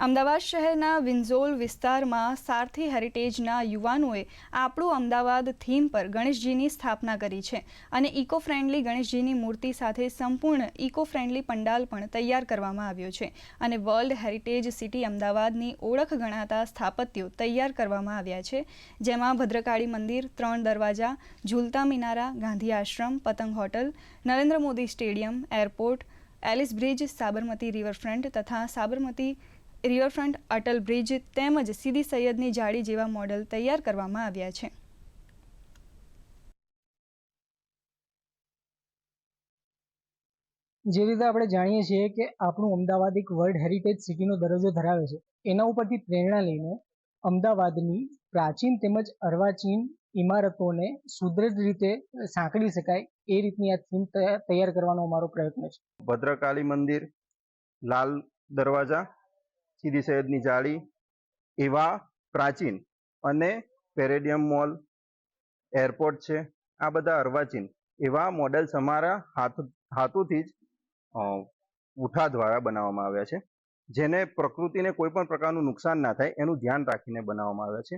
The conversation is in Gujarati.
અમદાવાદ શહેરના વિન્ઝોલ વિસ્તારમાં સારથી હેરિટેજના યુવાનોએ આપણું અમદાવાદ થીમ પર ગણેશજીની સ્થાપના કરી છે અને ઇકો ફ્રેન્ડલી ગણેશજીની મૂર્તિ સાથે સંપૂર્ણ ઇકો ફ્રેન્ડલી પંડાલ પણ તૈયાર કરવામાં આવ્યો છે અને વર્લ્ડ હેરિટેજ સિટી અમદાવાદની ઓળખ ગણાતા સ્થાપત્યો તૈયાર કરવામાં આવ્યા છે, જેમાં ભદ્રકાળી મંદિર, ત્રણ દરવાજા, ઝૂલતા મિનારા, Gandhi Ashram, Patang hotel, Narendra Modi stadium, airport, Ellis bridge, Sabarmati riverfront તથા સાબરમતી રિવરફ્રન્ટ અટલ બ્રિજ તેમજ સીદી સૈયદની જાળી જેવા મોડલ તૈયાર કરવામાં આવ્યા છે. જે રીતે આપણે જાણીએ છીએ કે આપણું અમદાવાદ એક વર્લ્ડ હેરિટેજ સિટીનો દરજ્જો ધરાવે છે એના ઉપરથી પ્રેરણા લઈને અમદાવાદની પ્રાચીન તેમજ અર્વાચીન ઇમારતોને સુદૃઢ રીતે સાંકળી શકાય એ રીતની આ થીમ તૈયાર કરવાનો અમારો પ્રયત્ન છે. ભદ્રકાળી મંદિર લાલ દરવાજા સીદી સૈયદની જાળી, એવા પ્રાચીન અને પેરેડિયમ મોલ, એરપોર્ટ છે. આ બધા અર્વાચીન. એવા મોડેલ્સ અમારા હાથ, હાથોથી જ ઉઠા દ્વારા બનાવવામાં આવ્યા છે. જેને પ્રકૃતિને કોઈ પણ પ્રકારનું નુકસાન ના થાય એનું ધ્યાન રાખીને બનાવવામાં આવ્યા છે.